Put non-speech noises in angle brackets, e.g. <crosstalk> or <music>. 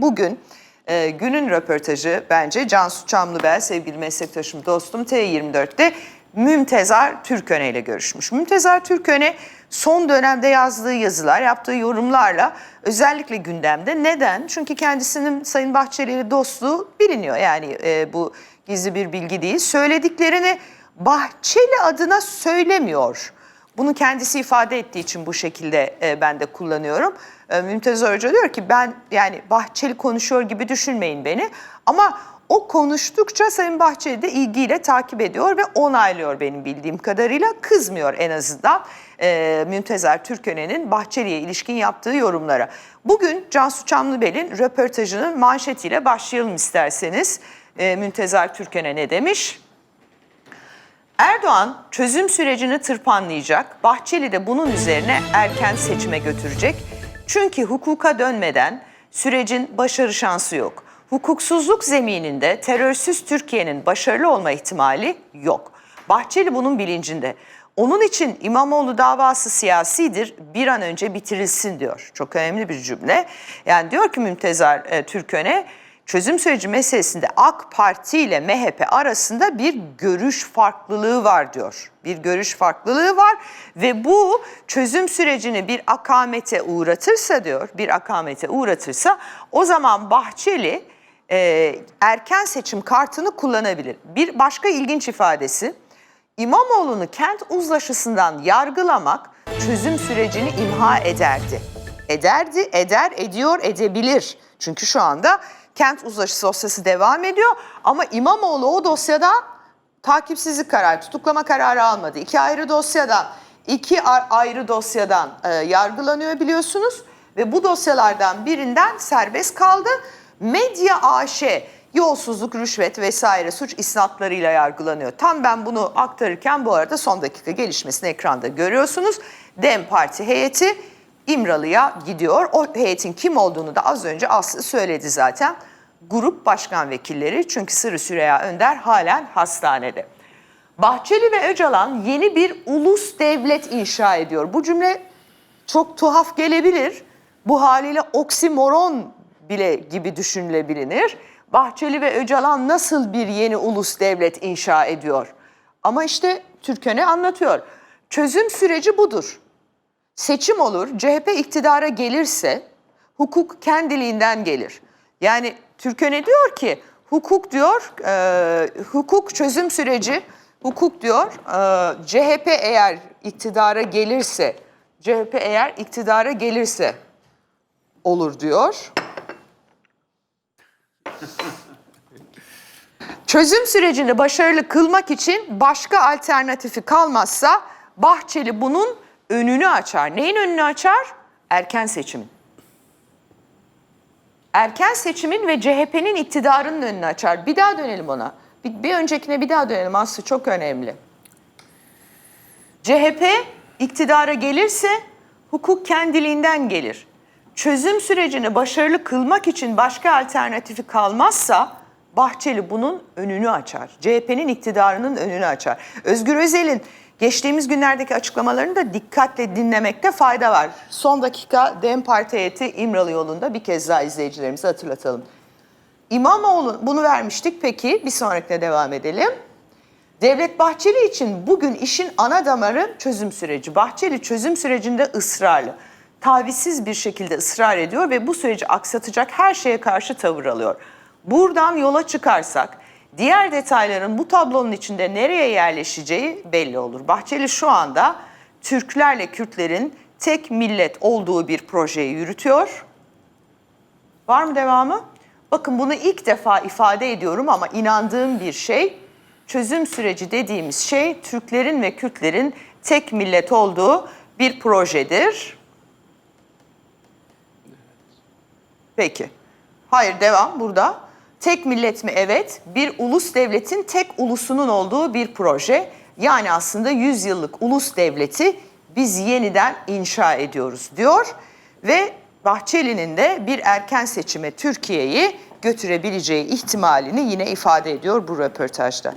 Bugün e, günün röportajı bence Cansu Çamlıbel, sevgili meslektaşım, dostum T24'te Mümtezar Türköne ile görüşmüş. Mümtezar Türköne son dönemde yazdığı yazılar, yaptığı yorumlarla özellikle gündemde. Neden? Çünkü kendisinin Sayın Bahçeli ile dostluğu biliniyor. Yani e, bu gizli bir bilgi değil. Söylediklerini Bahçeli adına söylemiyor. Bunu kendisi ifade ettiği için bu şekilde e, ben de kullanıyorum. E, Mümtaz Hoca diyor ki ben yani Bahçeli konuşuyor gibi düşünmeyin beni. Ama o konuştukça Sayın Bahçeli de ilgiyle takip ediyor ve onaylıyor benim bildiğim kadarıyla. Kızmıyor en azından e, Müntezer Türköne'nin Bahçeli'ye ilişkin yaptığı yorumlara. Bugün Cansu Çamlıbel'in röportajının manşetiyle başlayalım isterseniz. E, Müntezer Türköne ne demiş? Erdoğan çözüm sürecini tırpanlayacak, Bahçeli de bunun üzerine erken seçime götürecek. Çünkü hukuka dönmeden sürecin başarı şansı yok. Hukuksuzluk zemininde terörsüz Türkiye'nin başarılı olma ihtimali yok. Bahçeli bunun bilincinde. Onun için İmamoğlu davası siyasidir, bir an önce bitirilsin diyor. Çok önemli bir cümle. Yani diyor ki Mümtezar e, Türköne, çözüm süreci meselesinde AK Parti ile MHP arasında bir görüş farklılığı var diyor. Bir görüş farklılığı var ve bu çözüm sürecini bir akamete uğratırsa diyor, bir akamete uğratırsa o zaman Bahçeli e, erken seçim kartını kullanabilir. Bir başka ilginç ifadesi, İmamoğlu'nu kent uzlaşısından yargılamak çözüm sürecini imha ederdi. Ederdi, eder, ediyor, edebilir. Çünkü şu anda kent uzlaşı dosyası devam ediyor ama İmamoğlu o dosyada takipsizlik kararı, tutuklama kararı almadı. İki ayrı dosyadan, iki ayrı dosyadan e, yargılanıyor biliyorsunuz ve bu dosyalardan birinden serbest kaldı. Medya AŞ yolsuzluk, rüşvet vesaire suç isnatlarıyla yargılanıyor. Tam ben bunu aktarırken bu arada son dakika gelişmesini ekranda görüyorsunuz. DEM Parti heyeti İmralı'ya gidiyor. O heyetin kim olduğunu da az önce Aslı söyledi zaten. Grup başkan vekilleri çünkü Sırrı Süreyya Önder halen hastanede. Bahçeli ve Öcalan yeni bir ulus devlet inşa ediyor. Bu cümle çok tuhaf gelebilir. Bu haliyle oksimoron bile gibi düşünülebilir. Bahçeli ve Öcalan nasıl bir yeni ulus devlet inşa ediyor? Ama işte Türköne anlatıyor. Çözüm süreci budur. Seçim olur, CHP iktidara gelirse hukuk kendiliğinden gelir. Yani Türköne diyor ki hukuk diyor, e, hukuk çözüm süreci, hukuk diyor e, CHP eğer iktidara gelirse, CHP eğer iktidara gelirse olur diyor. <laughs> Çözüm sürecini başarılı kılmak için başka alternatifi kalmazsa Bahçeli bunun önünü açar. Neyin önünü açar? Erken seçimin. Erken seçimin ve CHP'nin iktidarının önünü açar. Bir daha dönelim ona. Bir, bir öncekine bir daha dönelim Aslı çok önemli. CHP iktidara gelirse hukuk kendiliğinden gelir. Çözüm sürecini başarılı kılmak için başka alternatifi kalmazsa Bahçeli bunun önünü açar. CHP'nin iktidarının önünü açar. Özgür Özel'in geçtiğimiz günlerdeki açıklamalarını da dikkatle dinlemekte fayda var. Son dakika DEM Parti heyeti İmralı yolunda bir kez daha izleyicilerimize hatırlatalım. İmamoğlu bunu vermiştik peki bir sonrakine devam edelim. Devlet Bahçeli için bugün işin ana damarı çözüm süreci. Bahçeli çözüm sürecinde ısrarlı, tavizsiz bir şekilde ısrar ediyor ve bu süreci aksatacak her şeye karşı tavır alıyor. Buradan yola çıkarsak diğer detayların bu tablonun içinde nereye yerleşeceği belli olur. Bahçeli şu anda Türklerle Kürtlerin tek millet olduğu bir projeyi yürütüyor. Var mı devamı? Bakın bunu ilk defa ifade ediyorum ama inandığım bir şey çözüm süreci dediğimiz şey Türklerin ve Kürtlerin tek millet olduğu bir projedir. Peki. Hayır devam burada. Tek millet mi? Evet. Bir ulus devletin tek ulusunun olduğu bir proje. Yani aslında 100 yıllık ulus devleti biz yeniden inşa ediyoruz diyor. Ve Bahçeli'nin de bir erken seçime Türkiye'yi götürebileceği ihtimalini yine ifade ediyor bu röportajda.